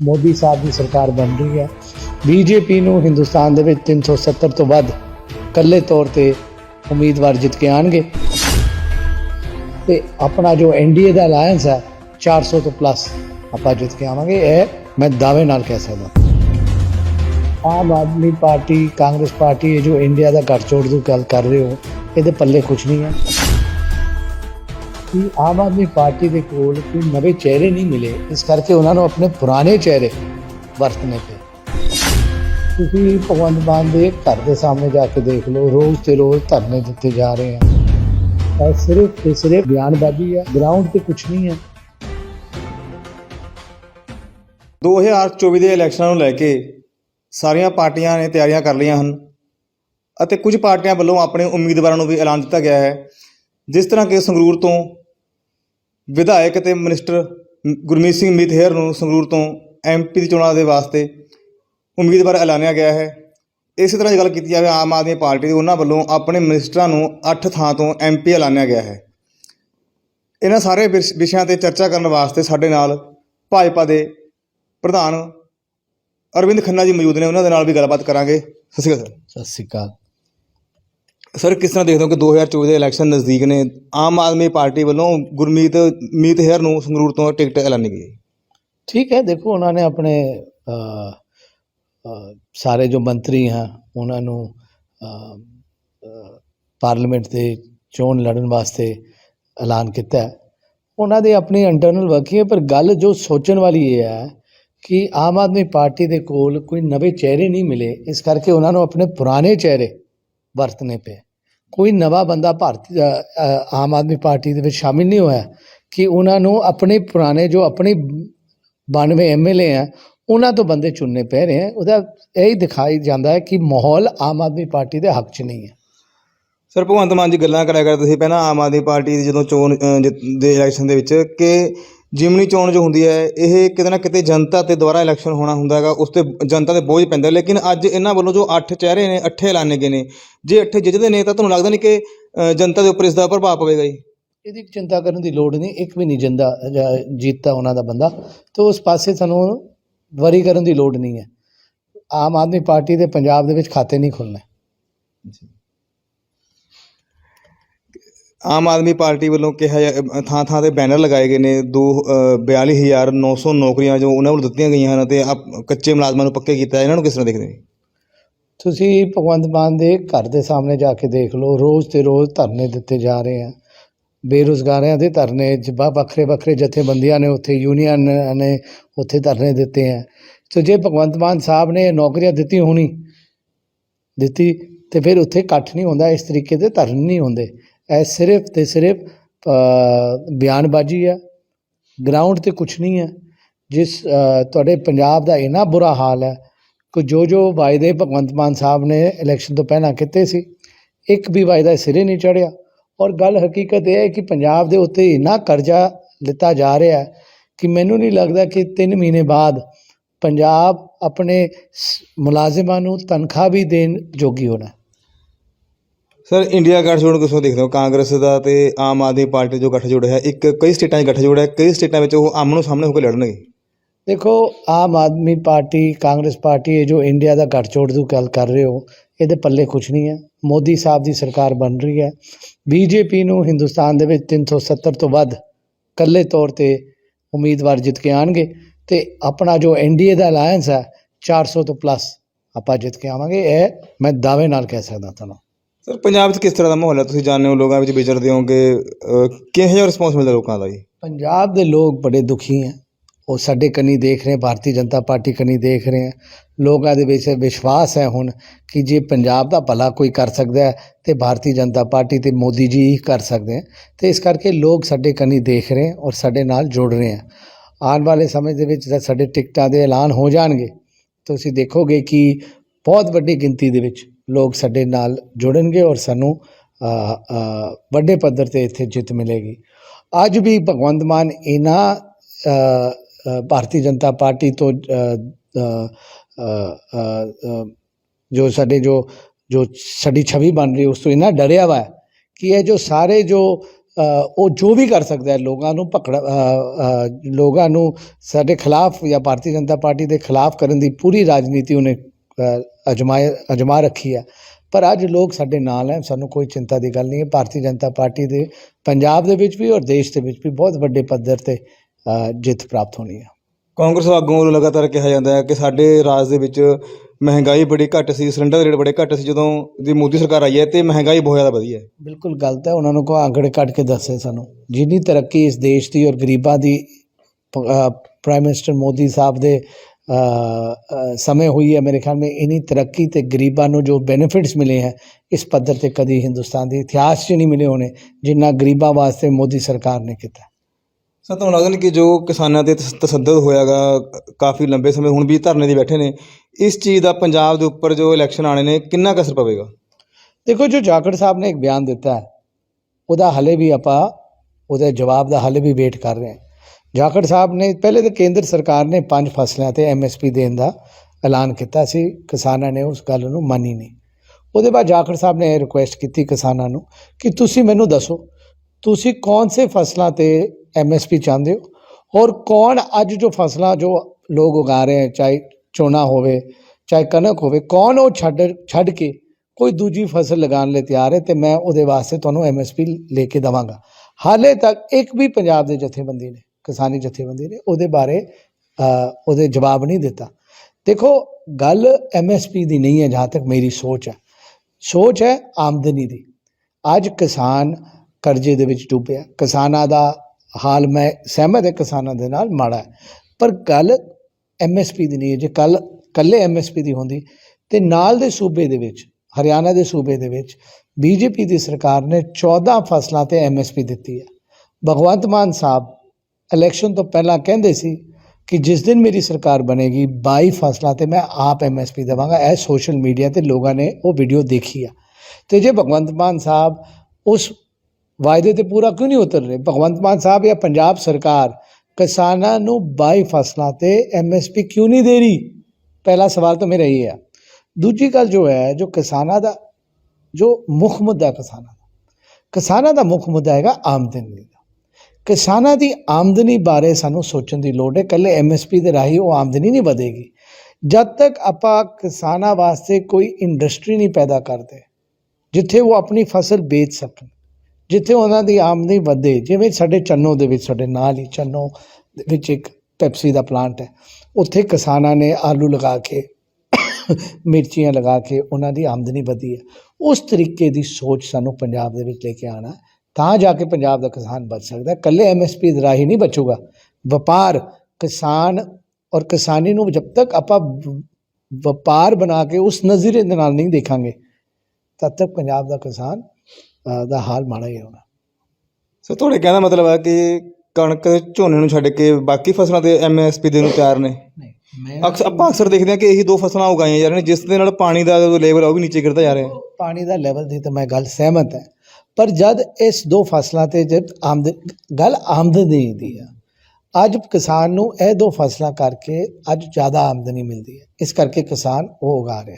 ਮੋਦੀ ਸਾਹਿਬ ਦੀ ਸਰਕਾਰ ਬਣ ਰਹੀ ਹੈ। ਬੀਜੇਪੀ ਨੂੰ ਹਿੰਦੁਸਤਾਨ ਦੇ ਵਿੱਚ 370 ਤੋਂ ਵੱਧ ਇਕੱਲੇ ਤੌਰ ਤੇ ਉਮੀਦਵਾਰ ਜਿੱਤ ਕੇ ਆਣਗੇ ਤੇ ਆਪਣਾ ਜੋ ਐਨਡੀਏ ਦਾ ਅਲਾਈਅੰਸ ਹੈ 400 ਤੋਂ ਪਲੱਸ ਆਪਾਂ ਜਿੱਤ ਕੇ ਆਵਾਂਗੇ। ਇਹ ਮੈਂ ਦਾਅਵੇ ਨਾਲ ਕਹਿ ਸਕਦਾ। ਆਮ ਆਦਮੀ ਪਾਰਟੀ, ਕਾਂਗਰਸ ਪਾਰਟੀ, ਇਹ ਜੋ ਇੰਡੀਆ ਦਾ ਗੱਠਜੋੜ ਦੀ ਗੱਲ ਕਰ ਰਹੇ ਹੋ, ਇਹਦੇ ਪੱਲੇ ਕੁਝ ਨਹੀਂ ਹੈ। ਕਿ ਆਮ ਆਦਮੀ ਪਾਰਟੀ ਦੇ ਕੋਲ ਕੋਈ ਨਵੇਂ ਚਿਹਰੇ ਨਹੀਂ ਮਿਲੇ, ਇਸ ਕਰਕੇ ਉਹਨਾਂ ਨੂੰ ਆਪਣੇ ਪੁਰਾਣੇ ਚਿਹਰੇ ਵਰਤਨੇ ਪਏ। ਤੁਸੀਂ ਭਗਵੰਤ ਮਾਨ ਦੇ ਘਰ ਦੇ ਸਾਹਮਣੇ ਜਾ ਕੇ ਦੇਖ ਲਓ, ਰੋਜ਼ ਤੇ ਰੋਜ਼ ਧਰਨੇ ਦਿੱਤੇ ਜਾ ਰਹੇ ਆ। ਇਹ ਸਿਰਫ ਤੇ ਸਿਰਫ ਬਿਆਨਬਾਜ਼ੀ ਹੈ ਗਰਾਊਂਡ ਤੇ ਕੁਝ ਨਹੀਂ ਹੈ 2024 ਦੇ ਇਲੈਕਸ਼ਨਾਂ ਨੂੰ ਲੈ ਕੇ ਸਾਰੀਆਂ ਪਾਰਟੀਆਂ ਨੇ ਤਿਆਰੀਆਂ ਕਰ ਲਈਆਂ ਹਨ ਅਤੇ ਕੁਝ ਪਾਰਟੀਆਂ ਵੱਲੋਂ ਆਪਣੇ ਉਮੀਦਵਾਰਾਂ ਨੂੰ ਵੀ ਐਲਾਨ ਦਿੱਤਾ ਗਿਆ ਹੈ। ਜਿਸ ਤਰ੍ਹਾਂ ਕਿ ਸੰਗਰੂਰ ਤੋਂ ਵਿਧਾਇਕ ਤੇ ਮਿਨਿਸਟਰ ਗੁਰਮੀਤ ਸਿੰਘ ਮਿੱਤਹੇਰ ਨੂੰ ਸੰਗਰੂਰ ਤੋਂ ਐਮਪੀ ਦੀ ਚੋਣਾਂ ਦੇ ਵਾਸਤੇ ਉਮੀਦਵਾਰ ਐਲਾਨਿਆ ਗਿਆ ਹੈ। ਇਸੇ ਤਰ੍ਹਾਂ ਦੀ ਗੱਲ ਕੀਤੀ ਜਾਵੇ, ਆਮ ਆਦਮੀ ਪਾਰਟੀ ਦੇ, ਉਹਨਾਂ ਵੱਲੋਂ ਆਪਣੇ ਮਿਨਿਸਟਰਾਂ ਨੂੰ 8 ਥਾਂ ਤੋਂ ਐਮਪੀ ਐਲਾਨਿਆ ਗਿਆ ਹੈ। ਇਹਨਾਂ ਸਾਰੇ ਵਿਸ਼- ਵਿਸ਼ਿਆਂ ਤੇ ਚਰਚਾ ਕਰਨ ਵਾਸਤੇ ਸਾਡੇ ਨਾਲ ਭਾਜਪਾ ਦੇ ਪ੍ਰਧਾਨ ਅਰਵਿੰਦ ਖੰਨਾ ਜੀ ਮੌਜੂਦ ਨੇ। ਉਹਨਾਂ ਦੇ ਨਾਲ ਵੀ ਗੱਲਬਾਤ ਕਰਾਂਗੇ। ਸਤਿ ਸ਼੍ਰੀ ਅਕਾਲ ਸਤਿ ਸ੍ਰੀ ਅਕਾਲ। ਸਰ, ਕਿਸ ਤਰ੍ਹਾਂ ਦੇਖਦੇ ਹੋ ਕਿ 2024 ਦੇ ਇਲੈਕਸ਼ਨ ਨਜ਼ਦੀਕ ਨੇ? ਆਮ ਆਦਮੀ ਪਾਰਟੀ ਵੱਲੋਂ ਗੁਰਮੀਤ, ਮੀਤ ਹੇਅਰ ਨੂੰ ਸੰਗਰੂਰ ਤੋਂ ਟਿਕਟ ਐਲਾਨੀ ਗਈ ਠੀਕ ਹੈ, ਦੇਖੋ, ਉਹਨਾਂ ਨੇ ਆਪਣੇ ਸਾਰੇ ਜੋ ਮੰਤਰੀ ਹਨ ਉਹਨਾਂ ਨੂੰ ਪਾਰਲੀਮੈਂਟ ਦੇ ਚੋਣ ਲੜਨ ਵਾਸਤੇ ਐਲਾਨ ਕੀਤਾ ਹੈ। ਉਹਨਾਂ ਦੀ ਆਪਣੀ ਇੰਟਰਨਲ ਵਰਕਿੰਗ ਹੈ, ਪਰ ਗੱਲ ਜੋ ਸੋਚਣ ਵਾਲੀ ਇਹ ਹੈ ਕਿ ਆਮ ਆਦਮੀ ਪਾਰਟੀ ਦੇ ਕੋਲ ਕੋਈ ਨਵੇਂ ਚਿਹਰੇ ਨਹੀਂ ਮਿਲੇ, ਇਸ ਕਰਕੇ ਉਹਨਾਂ ਨੂੰ ਆਪਣੇ ਪੁਰਾਣੇ ਚਿਹਰੇ ਵਰਤਨੇ ਪਏ। ਕੋਈ ਨਵਾਂ ਬੰਦਾ ਭਾਰਤੀ ਆਮ ਆਦਮੀ ਪਾਰਟੀ ਦੇ ਵਿੱਚ ਸ਼ਾਮਿਲ ਨਹੀਂ ਹੋਇਆ ਕਿ ਉਹਨਾਂ ਨੂੰ ਆਪਣੇ ਪੁਰਾਣੇ ਜੋ ਆਪਣੀ 92 ਐਮਐਲਏ ਆ ਉਹਨਾਂ ਤੋਂ ਬੰਦੇ ਚੁਣਨੇ ਪੈ ਰਹੇ ਆ ਉਹਦਾ ਇਹ ਹੀ ਦਿਖਾਈ ਜਾਂਦਾ ਹੈ ਕਿ ਮਾਹੌਲ ਆਮ ਆਦਮੀ ਪਾਰਟੀ ਦੇ ਹੱਕ 'ਚ ਨਹੀਂ ਹੈ। ਸਰ, ਭਗਵੰਤ ਮਾਨ ਜੀ, ਗੱਲਾਂ ਕਰਿਆ ਕਰਦੇ ਸੀ ਪਹਿਲਾਂ ਆਮ ਆਦਮੀ ਪਾਰਟੀ ਦੀ ਜਦੋਂ ਚੋਣ ਜਿੱਤ- ਦੇ ਇਲੈਕਸ਼ਨ ਦੇ ਵਿੱਚ ਕਿ ਜਿਮਨੀ ਚੋਣ ਜੋ ਹੁੰਦੀ ਹੈ ਇਹ ਕਿਤੇ ਨਾ ਕਿਤੇ ਜਨਤਾ ਤੇ ਦੁਬਾਰਾ ਇਲੈਕਸ਼ਨ ਹੋਣਾ ਹੁੰਦਾ ਹੈਗਾ ਉਸ ਤੇ ਜਨਤਾ ਤੇ ਬੋਝ ਪੈਂਦਾ ਲੇਕਿਨ ਅੱਜ ਇਹਨਾਂ ਵੱਲੋਂ ਜੋ 8 ਚਿਹਰੇ ਨੇ 8 ਐਲਾਨੇ ਗਏ ਨੇ ਜੇ 8 ਜਿੱਤਦੇ ਨੇ ਤਾਂ ਤੁਹਾਨੂੰ ਲੱਗਦਾ ਨਹੀਂ ਕਿ ਜਨਤਾ ਦੇ ਉੱਪਰ ਇਸ ਦਾ ਪ੍ਰਭਾਵ ਪਵੇਗਾ ਜੀ? ਇਹਦੀ ਚਿੰਤਾ ਕਰਨ ਦੀ ਲੋੜ ਨਹੀਂ ਇੱਕ ਵੀ ਨਹੀਂ ਜਿੰਦਾ ਜ- ਜੀਤਦਾ ਉਹਨਾਂ ਦਾ ਬੰਦਾ ਤੇ ਉਸ ਪਾਸੇ ਸਾਨੂੰ ਵਰੀ ਕਰਨ ਦੀ ਲੋੜ ਨਹੀਂ ਹੈ। ਆਮ ਆਦਮੀ ਪਾਰਟੀ ਦੇ ਪੰਜਾਬ ਦੇ ਵਿੱਚ ਖਾਤੇ ਨਹੀਂ ਖੁੱਲਣੇ। ਆਮ ਆਦਮੀ ਪਾਰਟੀ ਵੱਲੋਂ ਕਿਹਾ ਜਾ- ਥਾਂ ਥਾਂ ਤੇ ਬੈਨਰ ਲਗਾਏ ਗਏ ਨੇ। ਦੋ ਅ, 42900 ਨੌਕਰੀਆਂ ਜੋ ਉਹਨਾਂ ਨੂੰ ਦਿੱਤੀਆਂ ਗਈਆਂ ਹਨ ਤੇ ਆਪ- ਕੱਚੇ ਮੁਲਾਜ਼ਮਾਂ ਨੂੰ ਪੱਕੇ ਕੀਤਾ ਇਹਨਾਂ ਨੂੰ ਕਿਸ ਤਰ੍ਹਾਂ ਦੇਖਦੇ ਨੇ ਤੁਸੀਂ ਭਗਵੰਤ ਮਾਨ ਦੇ ਘਰ ਦੇ ਸਾਹਮਣੇ ਜਾ ਕੇ ਦੇਖ ਲਓ। ਰੋਜ਼ ਤੇ ਰੋਜ਼ ਧਰਨੇ ਦਿੱਤੇ ਜਾ ਰਹੇ ਆ। ਬੇਰੁਜ਼ਗਾਰਾਂ ਦੇ ਧਰਨੇ ਜਿੱਬਾ ਵੱਖਰੇ ਵੱਖਰੇ ਜਥੇਬੰਦੀਆਂ ਨੇ ਉੱਥੇ ਯੂਨੀਅਨ ਨੇ ਉੱਥੇ ਧਰਨੇ ਦਿੱਤੇ ਆ। ਤੇ ਜੇ ਭਗਵੰਤ ਮਾਨ ਸਾਹਿਬ ਨੇ ਨੌਕਰੀਆਂ ਦਿੱਤੀ ਹੋਣੀ ਦਿੱਤੀ ਤੇ ਫਿਰ ਉੱਥੇ ਇਕੱਠ ਨਹੀਂ ਹੁੰਦਾ। ਇਸ ਤਰੀਕੇ ਦੇ ਧਰਨੇ ਨਹੀਂ ਹੁੰਦੇ। ਇਹ ਸਿਰਫ ਤੇ ਸਿਰਫ ਬਿਆਨਬਾਜ਼ੀ ਹੈ। ਗਰਾਊਂਡ ਤੇ ਕੁਝ ਨਹੀਂ ਹੈ। ਜਿਸ ਤੁਹਾਡੇ ਪੰਜਾਬ ਦਾ ਇੰਨਾ ਬੁਰਾ ਹਾਲ ਹੈ ਕਿ ਜੋ ਜੋ ਵਾਅਦੇ ਭਗਵੰਤ ਮਾਨ ਸਾਹਿਬ ਨੇ ਇਲੈਕਸ਼ਨ ਤੋਂ ਪਹਿਲਾਂ ਕੀਤੇ ਸੀ, ਇੱਕ ਵੀ ਵਾਅਦਾ ਸਿਰੇ ਨਹੀਂ ਚੜਿਆ ਔਰ ਗੱਲ ਹਕੀਕਤ ਇਹ ਹੈ ਕਿ ਪੰਜਾਬ ਦੇ ਉੱਤੇ ਇੰਨਾ ਕਰਜ਼ਾ ਲਿੱਤਾ ਜਾ ਰਿਹਾ ਹੈ ਕਿ ਮੈਨੂੰ ਨਹੀਂ ਲੱਗਦਾ ਕਿ 3 ਮਹੀਨੇ ਬਾਅਦ ਪੰਜਾਬ ਆਪਣੇ ਸ- ਮੁਲਾਜ਼ਮਾਂ ਨੂੰ ਤਨਖਾਹ ਵੀ ਦੇਣ ਜੋਗੀ ਹੋਣਾ। ਸਰ, ਇੰਡੀਆ ਗੱਠਜੋੜ ਕਿਸ ਦੇਖਦੇ ਹੋ? ਕਾਂਗਰਸ ਦਾ ਤੇ ਆਮ ਆਦਮੀ ਪਾਰਟੀ ਜੋ ਗੱਠਜੋੜ ਹੈ ਇੱਕ ਕਈ ਸਟੇਟਾਂ 'ਚ ਗੱਠਜੋੜ ਹੈ ਕਈ ਸਟੇਟਾਂ ਵਿੱਚ ਉਹ ਆਮਨੋ ਸਾਹਮਣੇ ਹੋ ਕੇ ਲੜਨਗੇ। ਦੇਖੋ, ਆਮ ਆਦਮੀ ਪਾਰਟੀ, ਕਾਂਗਰਸ ਪਾਰਟੀ, ਇਹ ਜੋ ਇੰਡੀਆ ਦਾ ਗੱਠਜੋੜ ਦੀ ਗੱਲ ਕਰ ਰਹੇ ਹੋ, ਇਹਦੇ ਪੱਲੇ ਕੁਝ ਨਹੀਂ ਹੈ। ਮੋਦੀ ਸਾਹਿਬ ਦੀ ਸਰਕਾਰ ਬਣ ਰਹੀ ਹੈ। ਬੀਜੇਪੀ ਨੂੰ ਹਿੰਦੁਸਤਾਨ ਦੇ ਵਿੱਚ 370 ਤੋਂ ਵੱਧ ਇਕੱਲੇ ਤੌਰ ਤੇ ਉਮੀਦਵਾਰ ਜਿੱਤ ਕੇ ਆਣਗੇ ਤੇ ਆਪਣਾ ਜੋ ਐਨਡੀਏ ਦਾ ਅਲਾਈਅੰਸ ਹੈ 400 ਤੋਂ ਪਲੱਸ ਆਪਾਂ ਜਿੱਤ ਕੇ ਆਵਾਂਗੇ। ਇਹ ਮੈਂ ਦਾਅਵੇ ਨਾਲ ਕਹਿ ਸਕਦਾ ਤੁਹਾਨੂੰ। ਸਰ, ਪੰਜਾਬ 'ਚ ਕਿਸ ਤਰ੍ਹਾਂ ਦਾ ਮਾਹੌਲ ਹੈ? ਤੁਸੀਂ ਜਾਣਦੇ ਹੋ, ਲੋਕਾਂ ਵਿੱਚ ਵਿਚਰਦੇ ਹੋਗੇ ਕਿਹੋ ਜਿਹਾ ਰਿਸਪੌਂਸ ਮਿਲਦਾ ਲੋਕਾਂ ਦਾ ਜੀ? ਪੰਜਾਬ ਦੇ ਲੋਕ ਬੜੇ ਦੁਖੀ ਹੈ। ਉਹ ਸਾਡੇ ਕੰਨੀ ਦੇਖ ਰਹੇ, ਭਾਰਤੀ ਜਨਤਾ ਪਾਰਟੀ ਕੰਨੀ ਦੇਖ ਰਹੇ ਹੈ। ਲੋਕਾਂ ਦੇ ਵਿੱਚ ਵਿਸ਼ਵਾਸ ਹੈ ਹੁਣ ਕਿ ਜੇ ਪੰਜਾਬ ਦਾ ਭਲਾ ਕੋਈ ਕਰ ਸਕਦਾ ਹੈ, ਤੇ ਭਾਰਤੀ ਜਨਤਾ ਪਾਰਟੀ ਤੇ ਮੋਦੀ ਜੀ ਹੀ ਕਰ ਸਕਦੇ ਹੈ। ਤੇ ਇਸ ਕਰਕੇ ਲੋਕ ਸਾਡੇ ਕੰਨੀ ਦੇਖ ਰਹੇ ਔਰ ਸਾਡੇ ਨਾਲ ਜੁੜ ਰਹੇ ਹੈ। ਆਉਣ ਵਾਲੇ ਸਮੇਂ ਦੇ ਵਿੱਚ ਜਦ ਸਾਡੇ ਟਿਕਟਾਂ ਦੇ ਐਲਾਨ ਹੋ ਜਾਣਗੇ ਤੁਸੀਂ ਦੇਖੋਗੇ ਕਿ ਬਹੁਤ ਵੱਡੀ ਗਿਣਤੀ ਦੇ ਵਿੱਚ ਲੋਕ ਸਾਡੇ ਨਾਲ ਜੁੜਨਗੇ ਔਰ ਸਾਨੂੰ ਵੱਡੇ ਪੱਧਰ ਤੇ ਇੱਥੇ ਜਿੱਤ ਮਿਲੇਗੀ। ਅੱਜ ਵੀ ਭਗਵੰਤ ਮਾਨ ਇਹਨਾਂ ਭਾਰਤੀ ਜਨਤਾ ਪਾਰਟੀ ਤੋਂ ਜੋ ਸਾਡੇ ਜੋ ਜੋ ਸਾਡੀ ਛਵੀ ਬਣ ਰਹੀ, ਉਸ ਤੋਂ ਇੰਨਾ ਡਰਿਆ ਵਾ ਕਿ ਇਹ ਜੋ ਸਾਰੇ ਜੋ ਉਹ ਜੋ ਵੀ ਕਰ ਸਕਦਾ ਹੈ, ਲੋਕਾਂ ਨੂੰ ਪਕੜ ਲੋਕਾਂ ਨੂੰ ਸਾਡੇ ਖਿਲਾਫ ਜਾਂ ਭਾਰਤੀ ਜਨਤਾ ਪਾਰਟੀ ਦੇ ਖਿਲਾਫ ਕਰਨ ਦੀ ਪੂਰੀ ਰਾਜਨੀਤੀ ਉਹਨੇ ਅਜਮਾਏ ਅਜਮਾ ਰੱਖੀ ਹੈ ਪਰ ਅੱਜ ਲੋਕ ਸਾਡੇ ਨਾਲ ਹੈ ਸਾਨੂੰ ਕੋਈ ਚਿੰਤਾ ਦੀ ਗੱਲ ਨਹੀਂ ਹੈ। ਭਾਰਤੀ ਜਨਤਾ ਪਾਰਟੀ ਦੇ ਪੰਜਾਬ ਦੇ ਵਿੱਚ ਵੀ ਔਰ ਦੇਸ਼ ਦੇ ਵਿੱਚ ਵੀ ਬਹੁਤ ਵੱਡੇ ਪੱਧਰ ਤੇ ਜਿੱਤ ਪ੍ਰਾਪਤ ਹੋਣੀ ਹੈ ਕਾਂਗਰਸ ਆਗੂਆਂ ਵੱਲੋਂ ਲਗਾਤਾਰ ਕਿਹਾ ਜਾਂਦਾ ਹੈ ਕਿ ਸਾਡੇ ਰਾਜ ਦੇ ਵਿੱਚ ਮਹਿੰਗਾਈ ਬੜੀ ਘੱਟ ਸੀ ਸਿਲੰਡਰ ਦੇ ਰੇਟ ਬੜੇ ਘੱਟ ਸੀ ਜਦੋਂ ਦੀ ਮੋਦੀ ਸਰਕਾਰ ਆਈ ਹੈ ਤੇ ਮਹਿੰਗਾਈ ਬਹੁਤ ਜ਼ਿਆਦਾ ਵਧੀ ਹੈ। ਬਿਲਕੁਲ ਗਲਤ ਹੈ ਉਹਨਾਂ ਨੂੰ ਕੋ ਆਂਕੜੇ ਕੱਢ ਕੇ ਦੱਸੇ ਸਾਨੂੰ। ਜਿੰਨੀ ਤਰੱਕੀ ਇਸ ਦੇਸ਼ ਦੀ ਔਰ ਗਰੀਬਾਂ ਦੀ ਪ੍ਰਾਈਮ ਮਿਨਿਸਟਰ ਮੋਦੀ ਸਾਹਿਬ ਦੇ ਸਮੇਂ ਹੋਈ ਹੈ ਮੇਰੇ ਖਿਆਲ ਮੇਂ ਇਨੀ ਤਰੱਕੀ ਤੇ ਗਰੀਬਾਂ ਨੂੰ ਜੋ ਬੈਨੀਫਿਟਸ ਮਿਲੇ ਹੈ ਇਸ ਪੱਧਰ ਤੇ ਕਦੀ ਹਿੰਦੁਸਤਾਨ ਦੇ ਇਤਿਹਾਸ 'ਚ ਨਹੀਂ ਮਿਲੇ ਹੋਣੇ ਜਿੰਨਾ ਗਰੀਬਾਂ ਵਾਸਤੇ ਮੋਦੀ ਸਰਕਾਰ ਨੇ ਕੀਤਾ। ਸਰ ਤੁਹਾਨੂੰ ਲੱਗਦਾ ਕਿ ਜੋ ਕਿਸਾਨਾਂ ਤੇ ਤਸ- ਤਸੱਦਦ ਹੋਇਆਗਾ ਕਾਫੀ ਲੰਬੇ ਸਮੇਂ ਹੁਣ ਵੀ ਧਰਨੇ 'ਤੇ ਬੈਠੇ ਨੇ ਇਸ ਚੀਜ਼ ਦਾ ਪੰਜਾਬ ਦੇ ਉੱਪਰ ਜੋ ਇਲੈਕਸ਼ਨ ਆਣੇ ਨੇ ਕਿੰਨਾ ਕੁ ਅਸਰ ਪਵੇਗਾ? ਦੇਖੋ ਜੋ ਜਾਖੜ ਸਾਹਿਬ ਨੇ ਇੱਕ ਬਿਆਨ ਦਿੱਤਾ ਹੈ ਉਹਦਾ ਹਲੇ ਵੀ ਆਪਾਂ ਉਹਦੇ ਜਵਾਬ ਦਾ ਹਲੇ ਵੀ ਵੇਟ ਕਰ ਰਹੇ ਹਾਂ। ਜਾਖੜ ਸਾਹਿਬ ਨੇ ਪਹਿਲੇ ਤਾਂ ਕੇਂਦਰ ਸਰਕਾਰ ਨੇ ਪੰਜ ਫਸਲਾਂ ਤੇ ਐਮਐਸਪੀ ਦੇਣ ਦਾ ਐਲਾਨ ਕੀਤਾ ਸੀ, ਕਿਸਾਨਾਂ ਨੇ ਉਸ ਗੱਲ ਨੂੰ ਮੰਨੀ ਨਹੀਂ। ਉਹਦੇ ਬਾਅਦ ਜਾਖੜ ਸਾਹਿਬ ਨੇ ਇਹ ਰਿਕੁਐਸਟ ਕੀਤੀ ਕਿਸਾਨਾਂ ਨੂੰ ਕਿ ਤੁਸੀਂ ਮੈਨੂੰ ਦੱਸੋ, ਤੁਸੀਂ ਕੌਣ ਸੇ ਫਸਲਾਂ ਤੇ ਐਮਐਸਪੀ ਚਾਹੁੰਦੇ ਹੋ ਔਰ ਕੌਣ ਅੱਜ ਜੋ ਫਸਲਾਂ ਜੋ ਲੋਕ ਉਗਾ ਰਹੇ ਹੈ, ਚਾਹੇ ਝੋਨਾ ਹੋਵੇ, ਚਾਹੇ ਕਣਕ ਹੋਵੇ, ਕੌਣ ਉਹ ਛੱਡ ਛੱਡ ਕੇ ਕੋਈ ਦੂਜੀ ਫਸਲ ਲਗਾਉਣ ਲਈ ਤਿਆਰ ਹੈ ਤੇ ਮੈਂ ਉਹਦੇ ਵਾਸਤੇ ਤੁਹਾਨੂੰ ਐਮਐਸਪੀ ਲੈ ਕੇ ਦਵਾਂਗਾ। ਹਾਲੇ ਤੱਕ ਇੱਕ ਵੀ ਪੰਜਾਬ ਦੇ ਜਥੇਬੰਦੀ ਨੇ ਕਿਸਾਨੀ ਜਥੇਬੰਦੀ ਨੇ ਉਹਦੇ ਬਾਰੇ ਉਹਦੇ ਜਵਾਬ ਨਹੀਂ ਦਿੱਤਾ। ਦੇਖੋ, ਗੱਲ ਐਮਐਸਪੀ ਦੀ ਨਹੀਂ ਹੈ, ਜਹਾਂ ਤੱਕ ਮੇਰੀ ਸੋਚ ਹੈ। ਸੋਚ ਹੈ ਆਮਦਨੀ ਦੀ। ਅੱਜ ਕਿਸਾਨ ਕਰਜ਼ੇ ਦੇ ਵਿੱਚ ਡੁੱਬਿਆ। ਕਿਸਾਨਾਂ ਦਾ ਹਾਲ ਮੈਂ ਸਹਿਮਤ ਹੈ, ਕਿਸਾਨਾਂ ਦੇ ਨਾਲ ਮਾੜਾ ਹੈ। ਪਰ ਗੱਲ ਐਮਐਸਪੀ ਦੀ ਨਹੀਂ ਹੈ। ਜੇ ਕੱਲ, ਕੱਲੇ ਐਮਐਸਪੀ ਦੀ ਹੁੰਦੀ, ਤੇ ਨਾਲ ਦੇ ਸੂਬੇ ਦੇ ਵਿੱਚ, ਹਰਿਆਣਾ ਦੇ ਸੂਬੇ ਦੇ ਵਿੱਚ ਬੀਜੇਪੀ ਦੀ ਸਰਕਾਰ ਨੇ 14 ਫਸਲਾਂ ਤੇ ਐਮਐਸਪੀ ਦਿੱਤੀ ਹੈ। ਭਗਵੰਤ ਮਾਨ ਸਾਹਿਬ ਇਲੈਕਸ਼ਨ ਤੋਂ ਪਹਿਲਾਂ ਕਹਿੰਦੇ ਸੀ ਕਿ ਜਿਸ ਦਿਨ ਮੇਰੀ ਸਰਕਾਰ ਬਣੇਗੀ 22 ਫਸਲਾਂ ਤੇ ਮੈਂ ਆਪ ਐਮਐਸਪੀ ਦੇਵਾਂਗਾ। ਇਹ ਸੋਸ਼ਲ ਮੀਡੀਆ ਤੇ ਲੋਕਾਂ ਨੇ ਉਹ ਵੀਡੀਓ ਦੇਖੀ ਆ। ਤੇ ਜੇ ਭਗਵੰਤ ਮਾਨ ਸਾਹਿਬ ਉਸ ਵਾਅਦੇ ਤੇ ਪੂਰਾ ਕਿਉਂ ਨਹੀਂ ਉਤਰ ਰਹੇ? ਭਗਵੰਤ ਮਾਨ ਸਾਹਿਬ ਜਾਂ ਪੰਜਾਬ ਸਰਕਾਰ ਕਿਸਾਨਾਂ ਨੂੰ 22 ਫਸਲਾਂ ਤੇ ਐਮਐਸਪੀ ਕਿਉਂ ਨਹੀਂ ਦੇ ਰਹੀ? ਪਹਿਲਾ ਸਵਾਲ ਤਾਂ ਮੇਰਾ ਇਹ ਹੈ ਦੂਜੀ ਗੱਲ ਜੋ ਹੈ, ਜੋ ਕਿਸਾਨਾਂ ਦਾ, ਜੋ ਮੁੱਖ ਮੁੱਦਾ ਕਿਸਾਨਾਂ ਦਾ ਕਿਸਾਨਾਂ ਦਾ ਮੁੱਖ ਮੁੱਦਾ ਹੈਗਾ ਆਮਦਨੀ ਕਿਸਾਨਾਂ ਦੀ ਆਮਦਨੀ ਬਾਰੇ ਸਾਨੂੰ ਸੋਚਣ ਦੀ ਲੋੜ ਹੈ। ਕੱਲੇ ਐਮਐਸਪੀ ਦੇ ਰਾਹੀਂ ਉਹ ਆਮਦਨੀ ਨਹੀਂ ਵਧੇਗੀ। ਜਦ ਤੱਕ ਆਪਾਂ ਕਿਸਾਨਾਂ ਵਾਸਤੇ ਕੋਈ ਇੰਡਸਟਰੀ ਨਹੀਂ ਪੈਦਾ ਕਰਦੇ, ਜਿੱਥੇ ਉਹ ਆਪਣੀ ਫਸਲ ਵੇਚ ਸਕਣ, ਜਿੱਥੇ ਉਹਨਾਂ ਦੀ ਆਮਦਨੀ ਵਧੇ, ਜਿਵੇਂ ਸਾਡੇ ਚੰਨੋ ਦੇ ਵਿੱਚ, ਸਾਡੇ ਨਾਲ ਹੀ ਚੰਨੋ ਦੇ ਵਿੱਚ ਇੱਕ ਪੈਪਸੀ ਦਾ ਪਲਾਂਟ ਹੈ। ਉੱਥੇ ਕਿਸਾਨਾਂ ਨੇ ਆਲੂ ਲਗਾ ਕੇ, ਮਿਰਚੀਆਂ ਲਗਾ ਕੇ ਉਹਨਾਂ ਦੀ ਆਮਦਨੀ ਵਧੀ ਹੈ। ਉਸ ਤਰੀਕੇ ਦੀ ਸੋਚ ਸਾਨੂੰ ਪੰਜਾਬ ਦੇ ਵਿੱਚ ਲੈ ਕੇ ਆਣਾ ਤਾਂ ਜਾ ਕੇ ਪੰਜਾਬ ਦਾ ਕਿਸਾਨ ਬਚ ਸਕਦਾ ਹੈ। ਇਕੱਲੇ ਐਮਐਸਪੀ ਦੇ ਰਾਹੀਂ ਨਹੀਂ ਬਚੂਗਾ। ਵਪਾਰ ਕਿਸਾਨ ਔਰ ਕਿਸਾਨੀ ਨੂੰ ਜਦ ਤੱਕ ਆਪਾਂ ਵਪਾਰ ਬਣਾ ਕੇ ਉਸ ਨਜ਼ਰੀਏ ਦੇ ਨਾਲ ਨਹੀਂ ਦੇਖਾਂਗੇ ਤਦ ਤੱਕ ਪੰਜਾਬ ਦਾ ਕਿਸਾਨ ਦਾ ਹਾਲ ਮਾੜਾ ਹੀ ਹੋਣਾ। ਸੋ ਤੁਹਾਡੇ ਕਹਿਣ ਦਾ ਮਤਲਬ ਹੈ ਕਿ ਕਣਕ ਝੋਨੇ ਨੂੰ ਛੱਡ ਕੇ ਬਾਕੀ ਫਸਲਾਂ ਤੇ ਐਮਐਸਪੀ ਦੇਣ ਨੂੰ ਤਿਆਰ ਨੇ? ਅਕਸਰ ਆਪਾਂ ਅਕਸਰ ਦੇਖਦੇ ਹਾਂ ਕਿ ਇਹੀ ਦੋ ਫਸਲਾਂ ਉਗਾਈਆਂ ਜਾ ਰਹੀਆਂ ਨੇ ਜਿਸ ਦੇ ਨਾਲ ਪਾਣੀ ਦਾ ਲੈਵਲ ਉਹ ਵੀ ਨੀਚੇ ਗਿਰਦਾ ਜਾ ਰਿਹਾ ਹੈ। ਪਾਣੀ ਦਾ ਲੈਵਲ ਦੀ ਤਾਂ ਮੈਂ ਗੱਲ ਸਹਿਮਤ ਹੈ। ਪਰ ਜਦ ਇਸ ਦੋ ਫਸਲਾਂ ਤੇ ਜਦ ਆਮਦ, ਗੱਲ ਆਮਦਨੀ ਦੀ ਆ ਅੱਜ ਕਿਸਾਨ ਨੂੰ ਇਹ ਦੋ ਫਸਲਾਂ ਕਰਕੇ ਅੱਜ ਜ਼ਿਆਦਾ ਆਮਦਨੀ ਮਿਲਦੀ ਹੈ। ਇਸ ਕਰਕੇ ਕਿਸਾਨ ਉਹ ਉਗਾ ਰਿਹਾ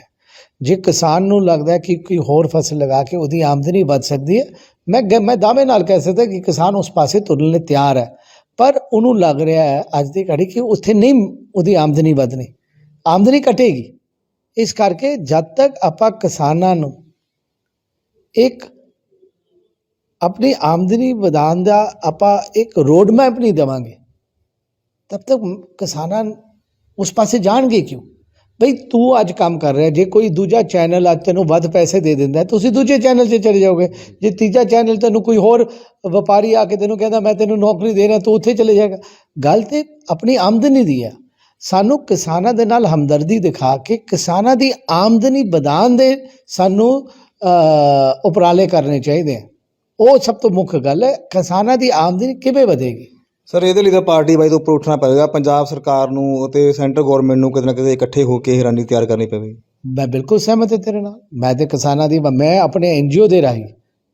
ਜੇ ਕਿਸਾਨ ਨੂੰ ਲੱਗਦਾ ਕਿ ਕੋਈ ਹੋਰ ਫਸਲ ਲਗਾ ਕੇ ਉਹਦੀ ਆਮਦਨੀ ਵੱਧ ਸਕਦੀ ਹੈ, ਮੈਂ ਗ- ਮੈਂ ਦਾਅਵੇ ਨਾਲ ਕਹਿ ਸਕਦਾ ਕਿ ਕਿਸਾਨ ਉਸ ਪਾਸੇ ਤੁਰਨ ਲਈ ਤਿਆਰ ਹੈ। ਪਰ ਉਹਨੂੰ ਲੱਗ ਰਿਹਾ ਹੈ ਅੱਜ ਦੀ ਘੜੀ ਕਿ ਉੱਥੇ ਨਹੀਂ, ਉਹਦੀ ਆਮਦਨੀ ਵਧਣੀ। ਆਮਦਨੀ ਘਟੇਗੀ। ਇਸ ਕਰਕੇ ਜਦ ਤੱਕ ਆਪਾਂ ਕਿਸਾਨਾਂ ਨੂੰ ਇੱਕ ਆਪਣੀ ਆਮਦਨੀ ਵਧਾਉਣ ਦਾ ਆਪਾਂ ਇੱਕ ਰੋਡ ਮੈਪ ਨਹੀਂ ਦੇਵਾਂਗੇ। ਤਬ ਤੱਕ ਕਿਸਾਨਾਂ ਉਸ ਪਾਸੇ ਜਾਣਗੇ ਕਿਉਂ? ਬਈ ਤੂੰ ਅੱਜ ਕੰਮ ਕਰ ਰਿਹਾ, ਜੇ ਕੋਈ ਦੂਜਾ ਚੈਨਲ ਅੱਜ ਤੈਨੂੰ ਵੱਧ ਪੈਸੇ ਦੇ ਦਿੰਦਾ, ਤੁਸੀਂ ਦੂਜੇ ਚੈਨਲ 'ਤੇ ਚਲੇ ਜਾਓਗੇ। ਜੇ ਤੀਜਾ ਚੈਨਲ ਤੈਨੂੰ ਕੋਈ ਹੋਰ ਵਪਾਰੀ ਆ ਕੇ ਤੈਨੂੰ ਕਹਿੰਦਾ, ਮੈਂ ਤੈਨੂੰ ਨੌਕਰੀ ਦੇ ਰਿਹਾ, ਤੂੰ ਉੱਥੇ ਚਲੇ ਜਾਏਗਾ। ਗੱਲ ਤੇ ਆਪਣੀ ਆਮਦਨੀ ਦੀ ਆ ਸਾਨੂੰ ਕਿਸਾਨਾਂ ਦੇ ਨਾਲ ਹਮਦਰਦੀ ਦਿਖਾ ਕੇ ਕਿਸਾਨਾਂ ਦੀ ਆਮਦਨੀ ਵਧਾਉਣ ਦੇ ਸਾਨੂੰ ਉਪਰਾਲੇ ਕਰਨੇ ਚਾਹੀਦੇ ਆ। ਉਹ ਸਭ ਤੋਂ ਮੁੱਖ ਗੱਲ ਹੈ ਕਿਸਾਨਾਂ ਦੀ ਆਮਦਨੀ ਕਿਵੇਂ ਵਧੇਗੀ? ਸਰ ਇਹਦੇ ਲਈ ਤਾਂ ਪਾਰਟੀ ਤੋਂ ਉੱਪਰ ਉੱਠਣਾ ਪਵੇਗਾ। ਪੰਜਾਬ ਸਰਕਾਰ ਨੂੰ ਅਤੇ ਸੈਂਟਰ ਗਵਰਨਮੈਂਟ ਨੂੰ ਕਿਤੇ ਨਾ ਕਿਤੇ ਇਕੱਠੇ ਹੋ ਕੇ ਇਹ ਰਣਨੀਤੀ ਤਿਆਰ ਕਰਨੀ ਪਵੇਗੀ। ਮੈਂ ਬਿਲਕੁਲ ਸਹਿਮਤ ਹਾਂ ਤੇਰੇ ਨਾਲ। ਮੈਂ ਤੇ ਕਿਸਾਨਾਂ ਦੀ ਮੈਂ ਆਪਣੇ ਐਨਜੀਓ ਦੇ ਰਾਹੀਂ